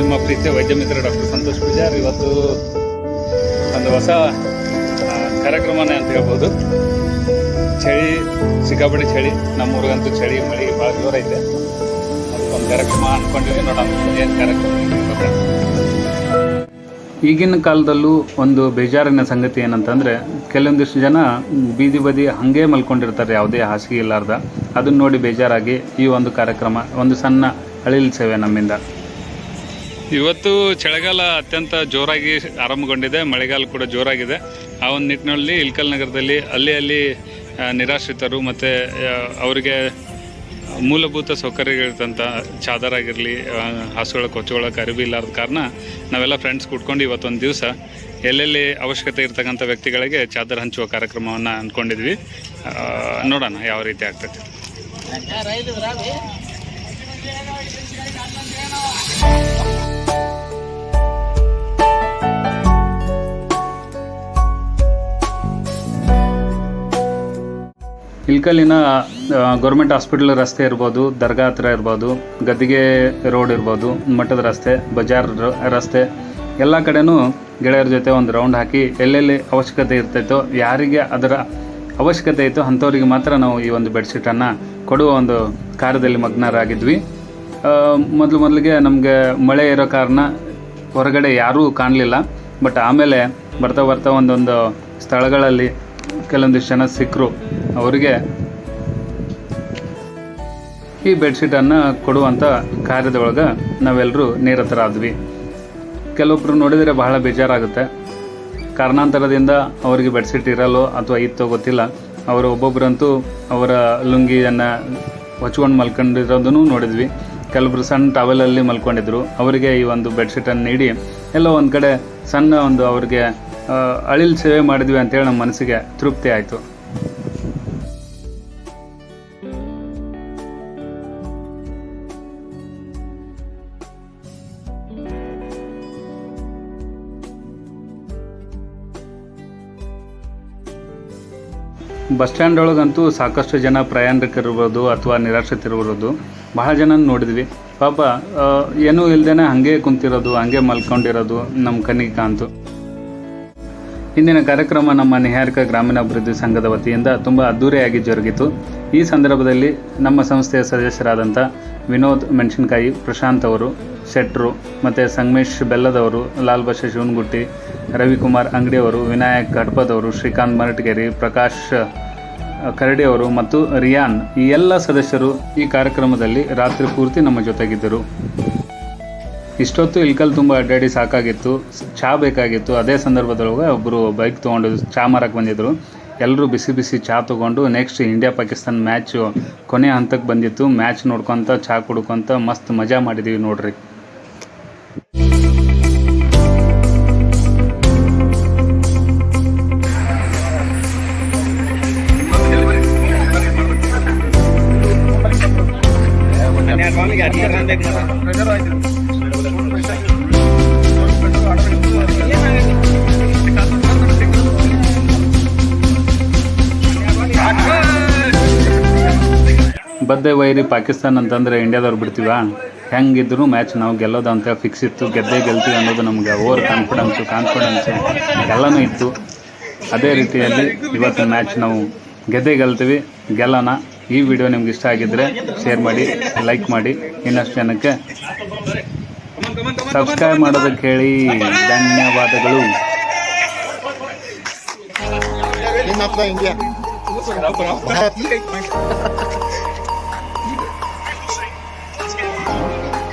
ನಿಮ್ಮ ಪ್ರೀತಿಯ ವೈದ್ಯ ಮಿತ್ರ ಡಾಕ್ಟರ್ ಸಂತೋಷ್ ಪೂಜಾರ್. ಇವತ್ತು ಒಂದು ಹೊಸ ಕಾರ್ಯಕ್ರಮನೇ ಅಂತ ಹೇಳ್ಬೋದು. ಚಳಿ, ಸಿಕ್ಕಾಪಟ್ಟೆ ಚಳಿ. ನಮ್ಮೂರಿಗಂತೂ ಚಳಿ, ಮಳೆ ಭಾಳ ಜೋರೈತೆ ಒಂದು ಕಾರ್ಯಕ್ರಮ ಅನ್ಕೊಂಡಿದ್ವಿ ನೋಡೋಣ. ಏನು ಕಾರ್ಯಕ್ರಮ? ಈಗಿನ ಕಾಲದಲ್ಲೂ ಒಂದು ಬೇಜಾರಿನ ಸಂಗತಿ ಏನಂತಂದರೆ, ಕೆಲವೊಂದಿಷ್ಟು ಜನ ಬೀದಿ ಬದಿ ಹಾಗೆ ಮಲ್ಕೊಂಡಿರ್ತಾರೆ, ಯಾವುದೇ ಹಾಸಿಗೆ ಇಲ್ಲಾರ್ದ. ಅದನ್ನ ನೋಡಿ ಬೇಜಾರಾಗಿ ಈ ಒಂದು ಕಾರ್ಯಕ್ರಮ, ಒಂದು ಸಣ್ಣ ಅಳಿಲ್ ಸೇವೆ ನಮ್ಮಿಂದ. ಇವತ್ತು ಚಳಿಗಾಲ ಅತ್ಯಂತ ಜೋರಾಗಿ ಆರಂಭಗೊಂಡಿದೆ, ಮಳೆಗಾಲ ಕೂಡ ಜೋರಾಗಿದೆ. ಆ ಒಂದು ನಿಟ್ಟಿನಲ್ಲಿ ಇಲ್ಕಲ್ ನಗರದಲ್ಲಿ ಅಲ್ಲಿ ಅಲ್ಲಿ ನಿರಾಶ್ರಿತರು ಮತ್ತು ಅವರಿಗೆ ಮೂಲಭೂತ ಸೌಕರ್ಯಗಳಿರ್ತಂಥ ಚಾದರ್ ಆಗಿರಲಿ ಹಾಸುಗಳ ಕೊಚ್ಚುಗಳಕ್ಕೆ ಅರಿವಿ ಇಲ್ಲಾರದ ಕಾರಣ ನಾವೆಲ್ಲ ಫ್ರೆಂಡ್ಸ್ ಕೂತ್ಕೊಂಡು ಇವತ್ತೊಂದು ದಿವಸ ಎಲ್ಲೆಲ್ಲಿ ಅವಶ್ಯಕತೆ ಇರ್ತಕ್ಕಂಥ ವ್ಯಕ್ತಿಗಳಿಗೆ ಚಾದರ್ ಹಂಚುವ ಕಾರ್ಯಕ್ರಮವನ್ನು ಅಂದ್ಕೊಂಡಿದ್ವಿ. ನೋಡೋಣ ಯಾವ ರೀತಿ ಆಗ್ತೈತೆ ಇಲ್ಕಲ್ಲಿನ ಗೌರ್ಮೆಂಟ್ ಹಾಸ್ಪಿಟಲ್ ರಸ್ತೆ ಇರ್ಬೋದು, ದರ್ಗಾ ಹತ್ರ ಇರ್ಬೋದು, ಗದ್ದಿಗೆ ರೋಡ್ ಇರ್ಬೋದು, ಮಠದ ರಸ್ತೆ, ಬಜಾರ್ ರಸ್ತೆ, ಎಲ್ಲ ಕಡೆನೂ ಗೆಳೆಯರ ಜೊತೆ ಒಂದು ರೌಂಡ್ ಹಾಕಿ ಎಲ್ಲೆಲ್ಲಿ ಅವಶ್ಯಕತೆ ಇರ್ತೈತೋ, ಯಾರಿಗೆ ಅದರ ಅವಶ್ಯಕತೆ ಇತ್ತು ಅಂಥವ್ರಿಗೆ ಮಾತ್ರ ನಾವು ಈ ಒಂದು ಬೆಡ್ಶೀಟನ್ನು ಕೊಡುವ ಒಂದು ಕಾರ್ಯದಲ್ಲಿ ಮಗ್ನರಾಗಿದ್ವಿ. ಮೊದಲು ಮೊದಲಿಗೆ ನಮಗೆ ಮಳೆ ಇರೋ ಕಾರಣ ಹೊರಗಡೆ ಯಾರೂ ಕಾಣಲಿಲ್ಲ. ಬಟ್ ಆಮೇಲೆ ಬರ್ತಾ ಬರ್ತಾ ಒಂದೊಂದು ಸ್ಥಳಗಳಲ್ಲಿ ಕೆಲವೊಂದಿಷ್ಟು ಜನ ಸಿಕ್ಕರು ಅವರಿಗೆ ಈ ಬೆಡ್ಶೀಟನ್ನು ಕೊಡುವಂಥ ಕಾರ್ಯದೊಳಗೆ ನಾವೆಲ್ಲರೂ ನಿರತರಾದ್ವಿ. ಕೆಲವೊಬ್ಬರು ನೋಡಿದರೆ ಬಹಳ ಬೇಜಾರಾಗುತ್ತೆ. ಕಾರಣಾಂತರದಿಂದ ಅವರಿಗೆ ಬೆಡ್ಶೀಟ್ ಇರಲ್ಲೋ ಅಥವಾ ಇತ್ತೋ ಗೊತ್ತಿಲ್ಲ. ಅವರು ಒಬ್ಬೊಬ್ಬರಂತೂ ಅವರ ಲುಂಗಿಯನ್ನು ಹೊಚ್ಕೊಂಡು ಮಲ್ಕೊಂಡಿರೋದನ್ನು ನೋಡಿದ್ವಿ. ಕೆಲವೊಬ್ರು ಸಣ್ಣ ಟವೆಲಲ್ಲಿ ಮಲ್ಕೊಂಡಿದ್ರು. ಅವರಿಗೆ ಈ ಒಂದು ಬೆಡ್ಶೀಟನ್ನು ನೀಡಿ, ಎಲ್ಲೋ ಒಂದು ಕಡೆ ಸಣ್ಣ ಒಂದು ಅವ್ರಿಗೆ ಅಳಿಲ್ ಸೇವೆ ಮಾಡಿದ್ವಿ ಅಂತೇಳಿ ನಮ್ಮ ಮನಸ್ಸಿಗೆ ತೃಪ್ತಿ ಆಯಿತು. ಬಸ್ ಸ್ಟ್ಯಾಂಡ್ ಒಳಗಂತೂ ಸಾಕಷ್ಟು ಜನ ಪ್ರಯಾಣಿಕರಿರ್ಬೋದು ಅಥವಾ ನಿರಾಶ್ರಿತರಿರ್ಬೋದು. ಬಹಳ ಜನ ನೋಡಿದ್ವಿ. ಪಾಪ ಏನೂ ಇಲ್ದೇನೆ ಹಾಗೆ ಕುಂತಿರೋದು, ಹಾಗೆ ಮಲ್ಕೊಂಡಿರೋದು ನಮ್ಮ ಕಣ್ಣಿಗೆ ಕಾಂತು ಇಂದಿನ ಕಾರ್ಯಕ್ರಮ ನಮ್ಮ ನಿಹಾರಿಕ ಗ್ರಾಮೀಣಾಭಿವೃದ್ಧಿ ಸಂಘದ ವತಿಯಿಂದ ತುಂಬ ಅದ್ದೂರಿಯಾಗಿ ಜರುಗಿತು. ಈ ಸಂದರ್ಭದಲ್ಲಿ ನಮ್ಮ ಸಂಸ್ಥೆಯ ಸದಸ್ಯರಾದಂಥ ವಿನೋದ್ ಮೆಣಸಿನ್ಕಾಯಿ, ಪ್ರಶಾಂತ್ ಅವರು, ಶೆಟ್ರು ಮತ್ತು ಸಂಗಮೇಶ್ ಬೆಲ್ಲದವರು ಲಾಲ್ ಬಶ ಶಿವನ್ಗುಟ್ಟಿ, ರವಿಕುಮಾರ್ ಅಂಗಡಿಯವರು, ವಿನಾಯಕ್ ಗಡ್ಪದವರು ಶ್ರೀಕಾಂತ್ ಮರಟಗೇರಿ, ಪ್ರಕಾಶ್ ಕರಡಿ ಅವರು ಮತ್ತು ರಿಯಾನ್ ಈ ಎಲ್ಲ ಸದಸ್ಯರು ಈ ಕಾರ್ಯಕ್ರಮದಲ್ಲಿ ರಾತ್ರಿ ಪೂರ್ತಿ ನಮ್ಮ ಜೊತೆಗಿದ್ದರು. ಇಷ್ಟೊತ್ತು ಇಲ್ಕಲ್ ತುಂಬ ಅಡ್ಡಾಡಿ ಸಾಕಾಗಿತ್ತು ಚಹಾ ಬೇಕಾಗಿತ್ತು. ಅದೇ ಸಂದರ್ಭದೊಳಗೆ ಒಬ್ಬರು ಬೈಕ್ ತೊಗೊಂಡು ಚಹಾ ಮಾರಕ್ಕೆ ಬಂದಿದ್ದರು ಎಲ್ಲರೂ ಬಿಸಿ ಬಿಸಿ ಚಹಾ ತೊಗೊಂಡು ನೆಕ್ಸ್ಟ್ ಇಂಡಿಯಾ ಪಾಕಿಸ್ತಾನ್ ಮ್ಯಾಚು ಕೊನೆ ಹಂತಕ್ಕೆ ಬಂದಿತ್ತು. ಮ್ಯಾಚ್ ನೋಡ್ಕೊತ ಚಹಾ ಕುಡ್ಕೊತ ಮಸ್ತ್ ಮಜಾ ಮಾಡಿದ್ದೀವಿ ನೋಡ್ರಿ. ಬದ್ದೆ ವೈರಿ ಪಾಕಿಸ್ತಾನ ಅಂತಂದ್ರೆ ಇಂಡಿಯಾದವ್ರು ಬಿಡ್ತೀವ? ಹೆಂಗಿದ್ರು ಮ್ಯಾಚ್ ನಾವು ಗೆಲ್ಲೋದು ಅಂತ ಫಿಕ್ಸ್ ಇತ್ತು. ಗೆದ್ದೆ ಗೆಲ್ತೀವಿ ಅನ್ನೋದು ನಮಗೆ ಓವರ್ ಕಾನ್ಫಿಡೆನ್ಸು ಕಾನ್ಫಿಡೆನ್ಸು ಎಲ್ಲನೂ ಇತ್ತು. ಅದೇ ರೀತಿಯಲ್ಲಿ ಇವತ್ತು ಮ್ಯಾಚ್ ನಾವು ಗೆದ್ದೆ ಗೆಲ್ತೀವಿ. ಗೆಲ್ಲೋಣ. ಈ ವಿಡಿಯೋ ನಿಮ್ಗೆ ಇಷ್ಟ ಆಗಿದ್ದರೆ ಶೇರ್ ಮಾಡಿ ಲೈಕ್ ಮಾಡಿ. ಇನ್ನಷ್ಟು ಜನಕ್ಕೆ ಸಬ್ಸ್ಕ್ರೈಬ್ ಮಾಡೋದಕ್ಕೆ ಹೇಳಿ. ಧನ್ಯವಾದಗಳು. Team